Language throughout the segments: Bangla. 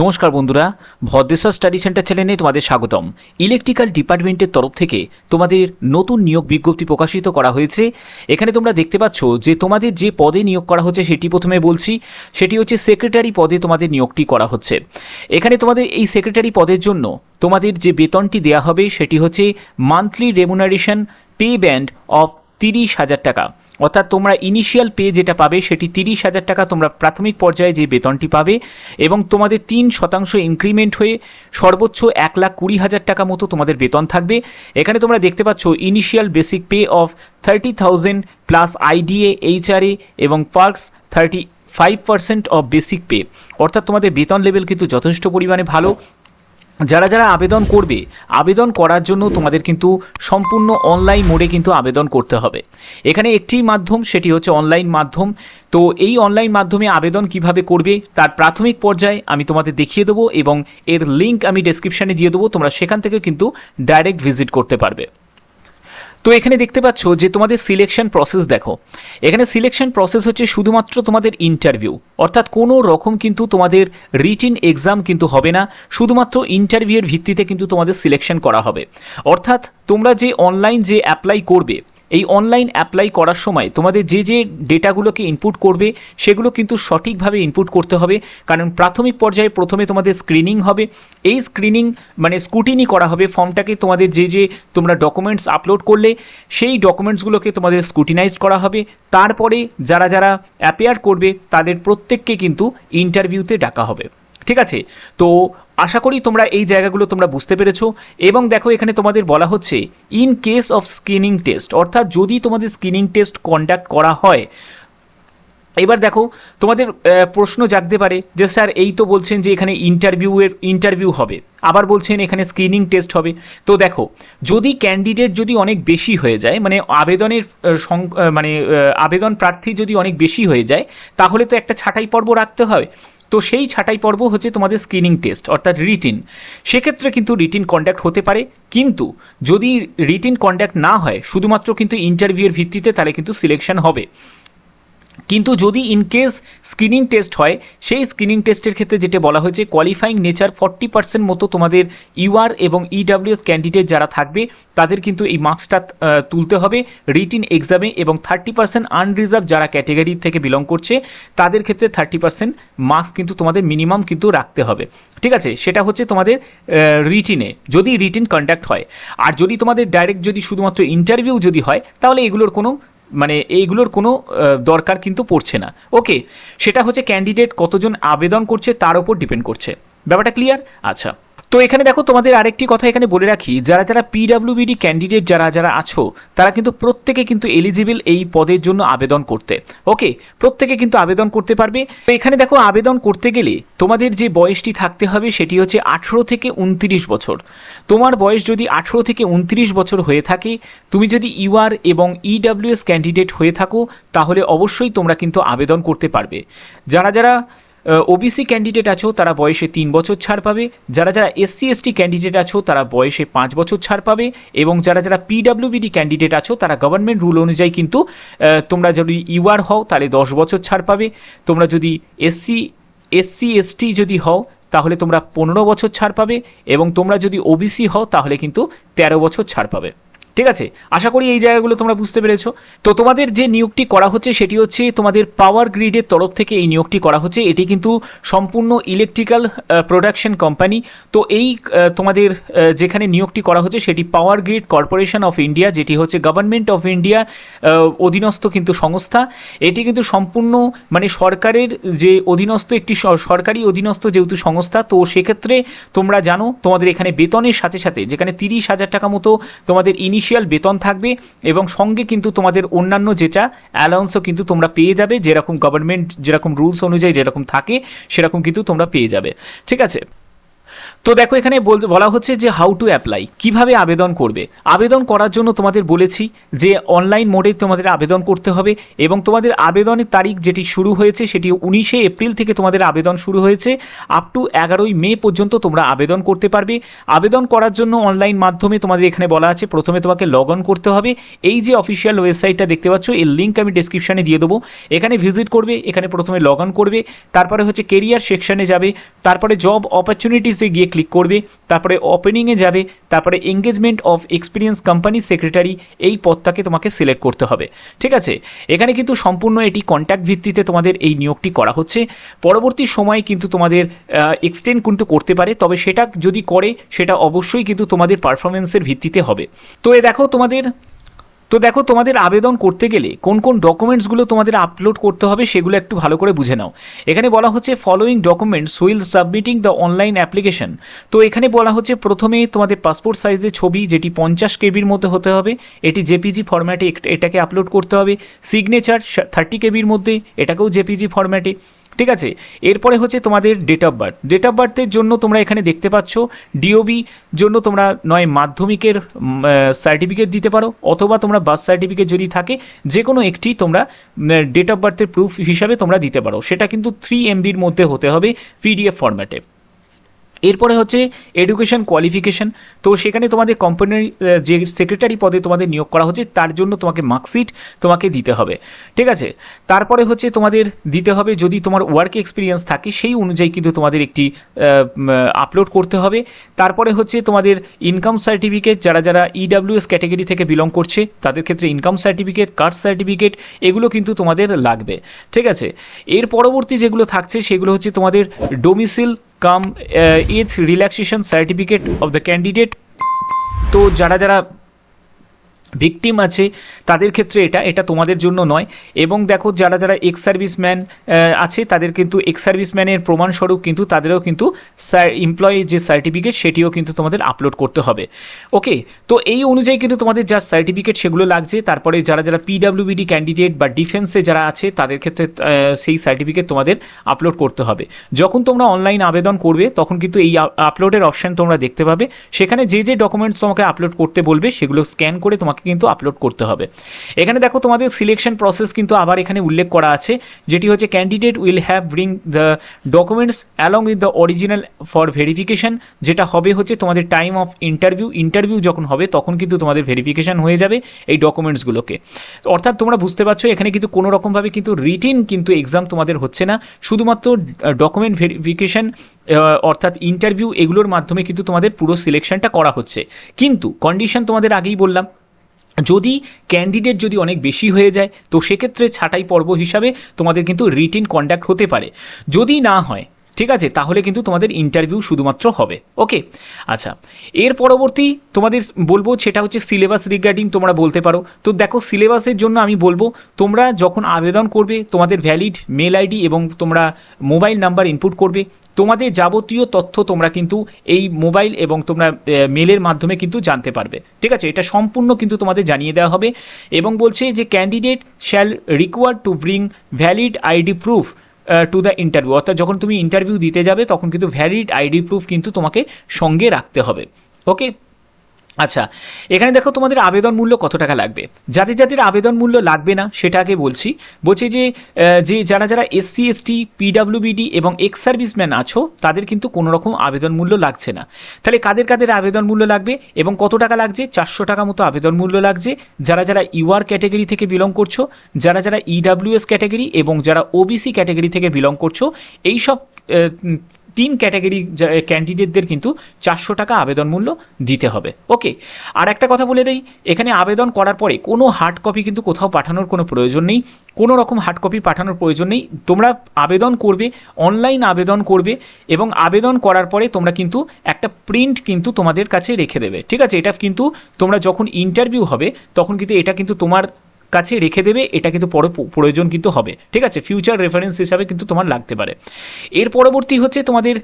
নমস্কার বন্ধুরা, ভদ্রেশ্বর স্টাডি সেন্টার চ্যানেলে তোমাদের স্বাগতম। ইলেকট্রিক্যাল ডিপার্টমেন্টের তরফ থেকে তোমাদের নতুন নিয়োগ বিজ্ঞপ্তি প্রকাশিত করা হয়েছে। এখানে তোমরা দেখতে পাচ্ছ যে তোমাদের যে পদে নিয়োগ করা হচ্ছে সেটি প্রথমে বলছি, সেটি হচ্ছে সেক্রেটারি পদে তোমাদের নিয়োগটি করা হচ্ছে। এখানে তোমাদের এই সেক্রেটারি পদের জন্য তোমাদের যে বেতনটি দেওয়া হবে সেটি হচ্ছে monthly remuneration pay band of তিরিশ হাজার টাকা। অর্থাৎ তোমরা ইনিশিয়াল পে যেটা পাবে, সেটি তিরিশ হাজার টাকা তোমরা প্রাথমিক পর্যায়ে যে বেতনটি পাবে এবং তোমাদের তিন শতাংশ ইনক্রিমেন্ট হয়ে সর্বোচ্চ এক লাখ কুড়ি হাজার টাকা মতো তোমাদের বেতন থাকবে। এখানে তোমরা দেখতে পাচ্ছ initial basic pay of thirty thousand plus IDA HRA এবং perks thirty five percent of basic pay অর্থাৎ তোমাদের বেতন লেভেল কিন্তু যথেষ্ট পরিমাণে ভালো। যারা যারা আবেদন করবে, আবেদন করার জন্য তোমাদের কিন্তু সম্পূর্ণ অনলাইন মোডে কিন্তু আবেদন করতে হবে। এখানে একটি মাধ্যম, সেটি হচ্ছে অনলাইন মাধ্যম। তো এই অনলাইন মাধ্যমে আবেদন কীভাবে করবে, তার প্রাথমিক পর্যায়ে আমি তোমাদের দেখিয়ে দেবো এবং এর লিঙ্ক আমি ডেসক্রিপশানে দিয়ে দেবো, তোমরা সেখান থেকে কিন্তু ডাইরেক্ট ভিজিট করতে পারবে। তো এখানে দেখতে পাচ্ছ যে তোমাদের সিলেকশন প্রসেস দেখো। এখানে সিলেকশন প্রসেস হচ্ছে শুধুমাত্র তোমাদের ইন্টারভিউ অর্থাৎ কোনো রকম কিন্তু তোমাদের রিটিন এক্সাম কিন্তু হবে না, শুধুমাত্র ইন্টারভিউয়ের ভিত্তিতে কিন্তু তোমাদের সিলেকশন করা হবে। অর্থাৎ তোমরা যে অনলাইন যে অ্যাপ্লাই করবে এই অনলাইন অ্যাপ্লাই করার সময় তোমাদের যে যে ডেটাগুলোকে ইনপুট করবে, সেগুলো কিন্তু সঠিকভাবে ইনপুট করতে হবে। কারণ প্রাথমিক পর্যায়ে প্রথমে তোমাদের স্ক্রিনিং হবে। এই স্ক্রিনিং মানে স্কুটিনি করা হবে। ফর্মটাকে তোমাদের যে যে তোমরা ডকুমেন্টস আপলোড করলে, সেই ডকুমেন্টসগুলোকে তোমাদের স্কুটিনাইজ করা হবে। তারপরে যারা যারা অ্যাপেয়ার করবে, তাদের প্রত্যেককে কিন্তু ইন্টারভিউতে ডাকা হবে। ঠিক আছে? তো আশা করি তোমরা এই জায়গাগুলো তোমরা বুঝতে পেরেছ। এবং দেখো, এখানে তোমাদের বলা হচ্ছে in case of screening test অর্থাৎ যদি তোমাদের স্ক্রিনিং টেস্ট কন্ডাক্ট করা হয়। এবার দেখো, তোমাদের প্রশ্ন জাগতে পারে যে, স্যার, এই তো বলছেন যে এখানে ইন্টারভিউয়ের ইন্টারভিউ হবে। আবার বলছেন এখানে স্ক্রিনিং টেস্ট হবে। তো দেখো, যদি ক্যান্ডিডেট যদি অনেক বেশি হয়ে যায় মানে আবেদনের মানে আবেদন প্রার্থী যদি অনেক বেশি হয়ে যায়, তাহলে তো একটা ছাঁটাই পর্ব রাখতে হয় তো সেই ছাঁটাই পর্ব হচ্ছে তোমাদের স্ক্রিনিং টেস্ট অর্থাৎ রিটিন সেক্ষেত্রে কিন্তু রিটিন কন্ডাক্ট হতে পারে, কিন্তু যদি রিটিন কন্ডাক্ট না হয়, শুধুমাত্র কিন্তু ইন্টারভিউয়ের ভিত্তিতে তাহলে কিন্তু সিলেকশন হবে। কিন্তু যদি ইন কেস স্ক্রিনিং টেস্ট হয়, সেই স্ক্রিনিং টেস্টের ক্ষেত্রে যেটা বলা হয়েছে কোয়ালিফাইং নেচার ফর্টি পার্সেন্ট মতো তোমাদের ইউআর এবং ইডাব্লিউএস ক্যান্ডিডেট যারা থাকবে, তাদের কিন্তু এই মার্কসটা তুলতে হবে। রিটিন এক্সামে এবং থার্টি পার্সেন্ট আনরিজার্ভ যারা ক্যাটেগরি থেকে বিলং করছে, তাদের ক্ষেত্রে থার্টি পার্সেন্ট মার্কস কিন্তু তোমাদের মিনিমাম কিন্তু রাখতে হবে। ঠিক আছে? সেটা হচ্ছে তোমাদের রিটিনে যদি রিটিন কন্ডাক্ট হয়। আর যদি তোমাদের ডাইরেক্ট যদি শুধুমাত্র ইন্টারভিউ যদি হয়, তাহলে এগুলোর কোনো মানে এইগুলোর কোনো দরকার কিন্তু পড়ছে না। ওকে সেটা হচ্ছে ক্যান্ডিডেট কতজন আবেদন করছে তার উপর ডিপেন্ড করছে। ব্যাপারটা ক্লিয়ার আচ্ছা। তো এখানে দেখো তোমাদের আরেকটি কথা এখানে বলে রাখি, যারা যারা পিডাব্লিউবিডি ক্যান্ডিডেট যারা যারা আছো, তারা কিন্তু প্রত্যেকে কিন্তু এলিজিবল এই পদের জন্য আবেদন করতে। ওকে প্রত্যেকে কিন্তু আবেদন করতে পারবে। তো এখানে দেখো আবেদন করতে গেলে তোমাদের যে বয়সটি থাকতে হবে সেটি হচ্ছে আঠেরো থেকে উনত্রিশ বছর। তোমার বয়স যদি আঠেরো থেকে উনত্রিশ বছর হয়ে থাকে, তুমি যদি ইউআর এবং ইডাব্লিউএস ক্যান্ডিডেট হয়ে থাকো, তাহলে অবশ্যই তোমরা কিন্তু আবেদন করতে পারবে। যারা যারা ওবিসি ক্যান্ডিডেট আছো, তারা বয়সে তিন বছর ছাড় পাবে। যারা যারা এসসি এসটি ক্যান্ডিডেট আছো, তারা বয়সে পাঁচ বছর ছাড় পাবে। এবং যারা যারা পিডাব্লিউবিডি ক্যান্ডিডেট আছো, তারা গভর্নমেন্ট রুল অনুযায়ী কিন্তু তোমরা যদি ইউআর হও, তাহলে দশ বছর ছাড় পাবে। তোমরা যদি এসসি এসসি এসটি যদি হও, তাহলে তোমরা পনেরো বছর ছাড় পাবে। এবং তোমরা যদি ওবিসি হও, তাহলে কিন্তু তেরো বছর ছাড় পাবে। ঠিক আছে? আশা করি এই জায়গাগুলো তোমরা বুঝতে পেরেছ। তো তোমাদের যে নিয়োগটি করা হচ্ছে, সেটি হচ্ছে তোমাদের পাওয়ার গ্রিডের তরফ থেকে এই নিয়োগটি করা হচ্ছে। এটি কিন্তু সম্পূর্ণ ইলেকট্রিক্যাল প্রোডাকশন কোম্পানি তো এই তোমাদের যেখানে নিয়োগটি করা হচ্ছে, সেটি power grid corporation of India যেটি হচ্ছে গভর্নমেন্ট অফ ইন্ডিয়া অধীনস্থ কিন্তু সংস্থা। এটি কিন্তু সম্পূর্ণ মানে সরকারের যে অধীনস্থ একটি সরকারি অধীনস্থ যেহেতু সংস্থা, তো সেক্ষেত্রে তোমরা জানো, তোমাদের এখানে বেতনের সাথে সাথে, যেখানে তিরিশ হাজার টাকা মতো তোমাদের ইনিশিয়াল বেতন থাকবে এবং সঙ্গে কিন্তু তোমাদের অন্যান্য যেটা অ্যালাউন্সও কিন্তু তোমরা পেয়ে যাবে, যেরকম গভর্নমেন্ট যেরকম রুলস অনুযায়ী যেরকম থাকে, সেরকম কিন্তু তোমরা পেয়ে যাবে। ঠিক আছে? তো দেখো, এখানে বল- হচ্ছে যে হাউ টু অ্যাপ্লাই কীভাবে আবেদন করবে। আবেদন করার জন্য তোমাদের বলেছি যে অনলাইন মোডে তোমাদের আবেদন করতে হবে এবং তোমাদের আবেদনের তারিখ যেটি শুরু হয়েছে সেটি উনিশে এপ্রিল থেকে তোমাদের আবেদন শুরু হয়েছে। আপ টু এগারোই মে পর্যন্ত তোমরা আবেদন করতে পারবে। আবেদন করার জন্য অনলাইন মাধ্যমে তোমাদের এখানে বলা আছে, প্রথমে তোমাকে লগ অন করতে হবে। এই যে অফিসিয়াল ওয়েবসাইটটা দেখতে পাচ্ছ, এর লিঙ্ক আমি ডিসক্রিপশানে দিয়ে দেবো। এখানে ভিজিট করবে, এখানে প্রথমে লগ অন করবে। তারপরে হচ্ছে কেরিয়ার সেকশানে যাবে। তারপরে জব অপরচুনিটিসে গিয়ে ক্লিক করবে, তারপরে ওপেনিংয়ে যাবে, তারপরে engagement of experience company secretary এই পদটাকে তোমাকে সিলেক্ট করতে হবে, ঠিক আছে? এখানে কিন্তু সম্পূর্ণ এটি কন্ট্যাক্ট ভিত্তিতে তোমাদের এই নিয়োগটি করা হচ্ছে। পরবর্তী সময়ে কিন্তু তোমাদের এক্সটেন্ড কিন্তু করতে পারে, তবে সেটা যদি করে, সেটা অবশ্যই কিন্তু তোমাদের পারফরমেন্সের ভিত্তিতে হবে। তো এ দেখো তোমাদের তো দেখো, তোমাদের আবেদন করতে গেলে কোন কোন ডকুমেন্টসগুলো তোমাদের আপলোড করতে হবে সেগুলো একটু ভালো করে বুঝে নাও। এখানে বলা হচ্ছে following documents while submitting the online application তো এখানে বলা হচ্ছে প্রথমে তোমাদের পাসপোর্ট সাইজের ছবি, যেটি পঞ্চাশ কেবির মধ্যে হতে হবে, এটি জেপিজি ফরম্যাটে এটাকে আপলোড করতে হবে সিগনেচার থার্টি কেবির মধ্যে, এটাকেও জেপিজি ফরম্যাটে ঠিক আছে? এরপরে হচ্ছে তোমাদের date of birth date of বার্থের জন্য তোমরা এখানে দেখতে পাচ্ছ ডিওবি জন্য তোমরা নয় মাধ্যমিকের সার্টিফিকেট দিতে পারো, অথবা তোমরা বার্থ সার্টিফিকেট যদি থাকে যে কোনো একটি তোমরা ডেট অফ বার্থের প্রুফ হিসাবে তোমরা দিতে পারো। সেটা কিন্তু থ্রি এমবির মধ্যে হতে হবে পিডিএফ ফরম্যাটে এরপরে হচ্ছে এডুকেশন কোয়ালিফিকেশন তো সেখানে তোমাদের কোম্পানির যে সেক্রেটারি পদে তোমাদের নিয়োগ করা হচ্ছে, তার জন্য তোমাকে মার্কশিট তোমাকে দিতে হবে। ঠিক আছে? তারপরে হচ্ছে তোমাদের দিতে হবে, যদি তোমার ওয়ার্ক এক্সপিরিয়েন্স থাকে, সেই অনুযায়ী কিন্তু তোমাদের একটি আপলোড করতে হবে। তারপরে হচ্ছে তোমাদের ইনকাম সার্টিফিকেট যারা যারা ইডাব্লিউএস ক্যাটাগরি থেকে বিলং করছে, তাদের ক্ষেত্রে ইনকাম সার্টিফিকেট কাস্ট সার্টিফিকেট এগুলো কিন্তু তোমাদের লাগবে। ঠিক আছে? এর পরবর্তী যেগুলো থাকছে, সেগুলো হচ্ছে তোমাদের domicile cum age relaxation certificate of the candidate তো যারা যারা ভিকটিম আছে, তাদের ক্ষেত্রে এটা এটা তোমাদের জন্য নয়। এবং দেখো, যারা যারা এক্স সার্ভিসম্যান আছে, তাদের কিন্তু এক্স সার্ভিসম্যানের প্রমাণস্বরূপ কিন্তু তাদেরও কিন্তু এমপ্লয়ি যে সার্টিফিকেট সেটিও কিন্তু তোমাদের আপলোড করতে হবে। ওকে তো এই অনুযায়ী কিন্তু তোমাদের যা সার্টিফিকেট সেগুলো লাগছে। তারপরে যারা যারা পিডাব্লিউবিডি ক্যান্ডিডেট বা ডিফেন্সে যারা আছে, তাদের ক্ষেত্রে সেই সার্টিফিকেট তোমাদের আপলোড করতে হবে। যখন তোমরা অনলাইন আবেদন করবে, তখন কিন্তু এই আপলোডের অপশান তোমরা দেখতে পাবে। সেখানে যে যে ডকুমেন্টস তোমাকে আপলোড করতে বলবে, সেগুলো স্ক্যান করে তোমাকে কিন্তু আপলোড করতে হবে। এখানে দেখো তোমাদের সিলেকশন প্রসেস কিন্তু আবার এখানে উল্লেখ করা আছে, যেটি হচ্ছে candidate will have bring the documents along with the original for verification যেটা হবে হচ্ছে তোমাদের টাইম অফ ইন্টারভিউ ইন্টারভিউ যখন হবে, তখন কিন্তু তোমাদের ভেরিফিকেশন হয়ে যাবে এই ডকুমেন্টসগুলোকে অর্থাৎ তোমরা বুঝতে পারছ, এখানে কিন্তু কোনো রকমভাবে কিন্তু রিটিন কিন্তু এক্সাম তোমাদের হচ্ছে না। শুধুমাত্র ডকুমেন্ট ভেরিফিকেশন অর্থাৎ ইন্টারভিউ এগুলোর মাধ্যমে কিন্তু তোমাদের পুরো সিলেকশনটা করা হচ্ছে। কিন্তু কন্ডিশন তোমাদের আগেই বললাম যদি ক্যান্ডিডেট যদি অনেক বেশি হয়ে যায়, তো সেক্ষেত্রে ছাঁটাই পর্ব হিসাবে তোমাদের কিন্তু রিটিন কন্ডাক্ট হতে পারে। যদি না হয় ঠিক আছে, তাহলে কিন্তু তোমাদের ইন্টারভিউ শুধুমাত্র হবে। ওকে আচ্ছা এর পরবর্তী তোমাদের বলব সেটা হচ্ছে সিলেবাস রিগার্ডিং তোমরা বলতে পারো। তো দেখো সিলেবাসের জন্য আমি বলব, তোমরা যখন আবেদন করবে, তোমাদের ভ্যালিড মেল আইডি এবং তোমরা মোবাইল নাম্বার ইনপুট করবে। তোমাদের যাবতীয় তথ্য তোমরা কিন্তু এই মোবাইল এবং তোমরা মেলের মাধ্যমে কিন্তু জানতে পারবে। ঠিক আছে, এটা সম্পূর্ণ কিন্তু তোমাদের জানিয়ে দেওয়া হবে। এবং বলছে যে candidate shall require to bring valid ID proof to the interview অর্থাৎ যখন তুমি ইন্টারভিউ দিতে যাবে, তখন কিন্তু ভ্যালিড আইডি প্রুফ কিন্তু তোমাকে সঙ্গে রাখতে হবে। ওকে আচ্ছা এখানে দেখো তোমাদের আবেদন মূল্য কত টাকা লাগবে? যাদের যাদের আবেদন মূল্য লাগবে না, সেটা আগে বলছি। বলছি যে যে যারা যারা এসসি, এসটি, পিডাব্লিউবিডি এবং এক্স সার্ভিসম্যান আছো, তাদের কিন্তু কোনো রকম আবেদন মূল্য লাগছে না। তাহলে কাদের কাদের আবেদন মূল্য লাগবে এবং কত টাকা লাগছে? চারশো টাকা মতো আবেদন মূল্য লাগছে। যারা যারা ইউআর ক্যাটাগরি থেকে বিলং করছ, যারা যারা ইডাব্লিউএস ক্যাটাগরি এবং যারা ওবিসি ক্যাটাগরি থেকে বিলং করছ এই সব তিন ক্যাটাগরি ক্যান্ডিডেটদের কিন্তু চারশো টাকা আবেদন মূল্য দিতে হবে। ওকে, আর একটা কথা বলে দেই, এখানে আবেদন করার পরে কোনো হার্ড কপি কিন্তু কোথাও পাঠানোর কোনো প্রয়োজন নেই, কোনো রকম হার্ড কপি পাঠানোর প্রয়োজন নেই, তোমরা আবেদন করবে অনলাইন আবেদন করবে এবং আবেদন করার পরে তোমরা কিন্তু একটা প্রিন্ট কিন্তু তোমাদের কাছে রেখে দেবে। ঠিক আছে, এটা কিন্তু তোমরা যখন ইন্টারভিউ হবে, তখন কিন্তু এটা কিন্তু তোমার কাছে রেখে দেবে, এটা কিন্তু পরে, প্রয়োজন কিন্তু হবে। ঠিক আছে? ফিউচার রেফারেন্স হিসাবে কিন্তু তোমার লাগতে পারে। এর পরবর্তী হচ্ছে তোমাদের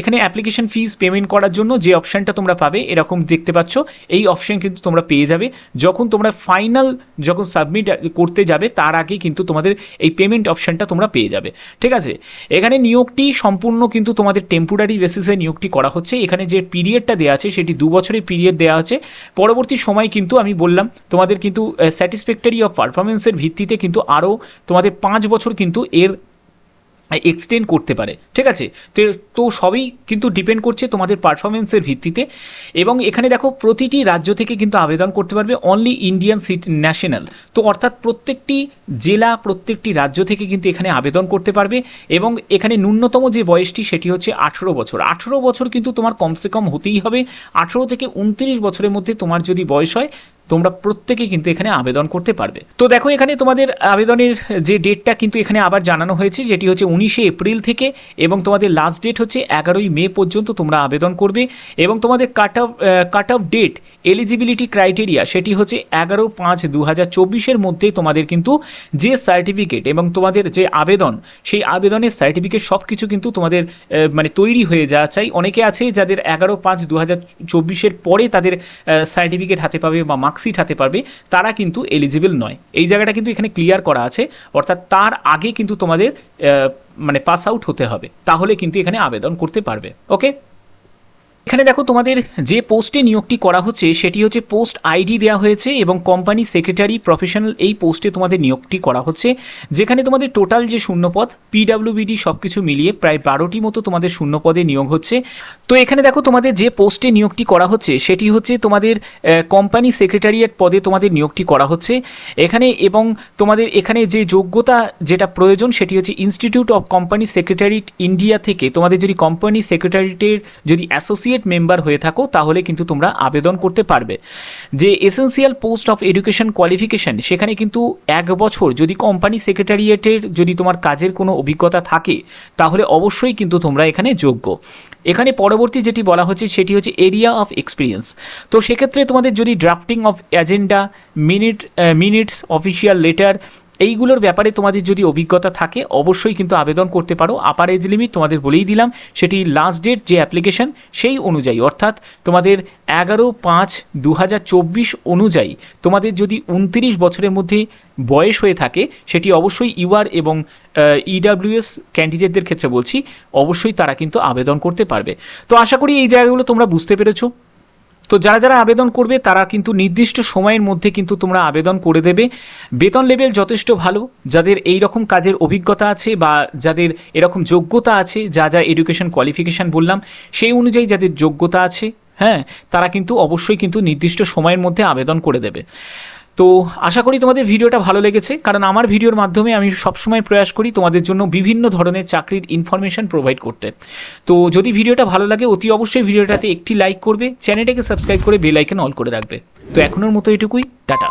এখানে অ্যাপ্লিকেশন ফিস পেমেন্ট করার জন্য যে অপশানটা তোমরা পাবে, এরকম দেখতে পাচ্ছ, এই অপশন কিন্তু তোমরা পেয়ে যাবে। যখন তোমরা ফাইনাল যখন সাবমিট করতে যাবে, তার আগে কিন্তু তোমাদের এই পেমেন্ট অপশানটা তোমরা পেয়ে যাবে। ঠিক আছে? এখানে নিয়োগটি সম্পূর্ণ কিন্তু তোমাদের টেম্পোরারি বেসিসে নিয়োগটি করা হচ্ছে। এখানে যে পিরিয়ডটা দেওয়া আছে, সেটি দু বছরের পিরিয়ড দেওয়া আছে। পরবর্তী সময় কিন্তু আমি বললাম, তোমাদের কিন্তু স্যাটিসফ্যাক্টরি অফ পারফরমেন্সের ভিত্তিতে কিন্তু আরও তোমাদের পাঁচ বছর কিন্তু এর এক্সটেন্ড করতে পারে। ঠিক আছে? তো সবই কিন্তু ডিপেন্ড করছে তোমাদের পারফরমেন্সের ভিত্তিতে। এবং এখানে দেখো, প্রতিটি রাজ্য থেকে কিন্তু আবেদন করতে পারবে অনলি ইন্ডিয়ান সিটি ন্যাশনাল তো অর্থাৎ প্রত্যেকটি জেলা, প্রত্যেকটি রাজ্য থেকে কিন্তু এখানে আবেদন করতে পারবে। এবং এখানে ন্যূনতম যে বয়সটি, সেটি হচ্ছে আঠেরো বছর। আঠেরো বছর কিন্তু তোমার কমসে কম হতেই হবে। আঠেরো থেকে উনত্রিশ বছরের মধ্যে তোমার যদি বয়স হয় তোমরা প্রত্যেকে কিন্তু এখানে আবেদন করতে পারবে। তো দেখো, এখানে তোমাদের আবেদনের যে ডেটটা কিন্তু এখানে আবার জানানো হয়েছে, যেটি হচ্ছে উনিশে এপ্রিল থেকে এবং তোমাদের লাস্ট ডেট হচ্ছে এগারোই মে পর্যন্ত তোমরা আবেদন করবে এবং তোমাদের cut off cut off date eligibility criteria সেটি হচ্ছে এগারো পাঁচ দু হাজার চব্বিশের মধ্যে তোমাদের কিন্তু যে সার্টিফিকেট এবং তোমাদের যে আবেদন, সেই আবেদনের সার্টিফিকেট সব কিছু কিন্তু তোমাদের মানে তৈরি হয়ে যাওয়া চাই। অনেকে আছে যাদের এগারো পাঁচ দু হাজার চব্বিশের পরে তাদের সার্টিফিকেট হাতে পাবে বা মার্কশিট হাতে পারবে, তারা কিন্তু এলিজিবল নয়। এই জায়গাটা কিন্তু এখানে ক্লিয়ার করা আছে, অর্থাৎ তার আগে কিন্তু তোমাদের মানে পাস আউট হতে হবে। তাহলে কিন্তু এখানে আবেদন করতে পারবে। ওকে এখানে দেখো তোমাদের যে পোস্টে নিয়োগটি করা হচ্ছে, সেটি হচ্ছে পোস্ট আইডি দেওয়া হয়েছে এবং কোম্পানি সেক্রেটারি প্রফেশনাল এই পোস্টে তোমাদের নিয়োগটি করা হচ্ছে, যেখানে তোমাদের টোটাল যে শূন্যপদ পিডাব্লিউবিডি সব কিছু মিলিয়ে প্রায় বারোটি মতো তোমাদের শূন্যপদে নিয়োগ হচ্ছে। তো এখানে দেখো তোমাদের যে পোস্টে নিয়োগটি করা হচ্ছে, সেটি হচ্ছে তোমাদের কোম্পানি সেক্রেটারিয়েট পদে তোমাদের নিয়োগটি করা হচ্ছে। এখানে এবং তোমাদের এখানে যে যোগ্যতা যেটা প্রয়োজন, সেটি হচ্ছে institute of company secretaries India থেকে তোমাদের যদি কোম্পানি সেক্রেটারিটের যদি অ্যাসোসিয়েট মেম্বার হয়ে থাকো, তাহলে কিন্তু তোমরা আবেদন করতে পারবে। যে essential post of education qualification সেখানে কিন্তু এক বছর যদি কোম্পানি সেক্রেটারিয়েটের যদি তোমার কাজের কোনো অভিজ্ঞতা থাকে, তাহলে অবশ্যই কিন্তু তোমরা এখানে যোগ্য। এখানে পরবর্তী যেটি বলা হচ্ছে, সেটি হচ্ছে এরিয়া অফ এক্সপিরিয়েন্স তো সেক্ষেত্রে তোমাদের যদি drafting of agenda minute minutes official letter এইগুলোর ব্যাপারে তোমাদের যদি অভিজ্ঞতা থাকে, অবশ্যই কিন্তু আবেদন করতে পারো। আপার এজ লিমিট তোমাদের বলেই দিলাম, সেটি লাস্ট ডেট যে অ্যাপ্লিকেশন সেই অনুযায়ী। অর্থাৎ তোমাদের এগারো পাঁচ দু অনুযায়ী তোমাদের যদি উনত্রিশ বছরের মধ্যে বয়স হয়ে থাকে, সেটি অবশ্যই ইউআর এবং ইডাব্লিউএস ক্যান্ডিডেটদের ক্ষেত্রে বলছি, অবশ্যই তারা কিন্তু আবেদন করতে পারবে। তো আশা করি এই জায়গাগুলো তোমরা বুঝতে পেরেছ। তো যারা যারা আবেদন করবে, তারা কিন্তু নির্দিষ্ট সময়ের মধ্যে কিন্তু তোমরা আবেদন করে দেবে। বেতন লেভেল যথেষ্ট ভালো। যাদের এই রকম কাজের অভিজ্ঞতা আছে বা যাদের এরকম যোগ্যতা আছে, যা যা এডুকেশন কোয়ালিফিকেশান বললাম, সেই অনুযায়ী যাদের যোগ্যতা আছে হ্যাঁ তারা কিন্তু অবশ্যই কিন্তু নির্দিষ্ট সময়ের মধ্যে আবেদন করে দেবে। তো আশা করি তোমাদের ভিডিওটা ভালো লেগেছে, কারণ আমার ভিডিওর মাধ্যমে আমি সবসময় প্রয়াস করি তোমাদের জন্য বিভিন্ন ধরনের চাকরির ইনফরমেশন প্রোভাইড করতে। তো যদি ভিডিওটা ভালো লাগে, অতি অবশ্যই ভিডিওটাতে একটি লাইক করবে চ্যানেলটাকে সাবস্ক্রাইব করে বেল আইকন অল করে রাখবে। তো এখনোর মতো এটুকুই, টাটা।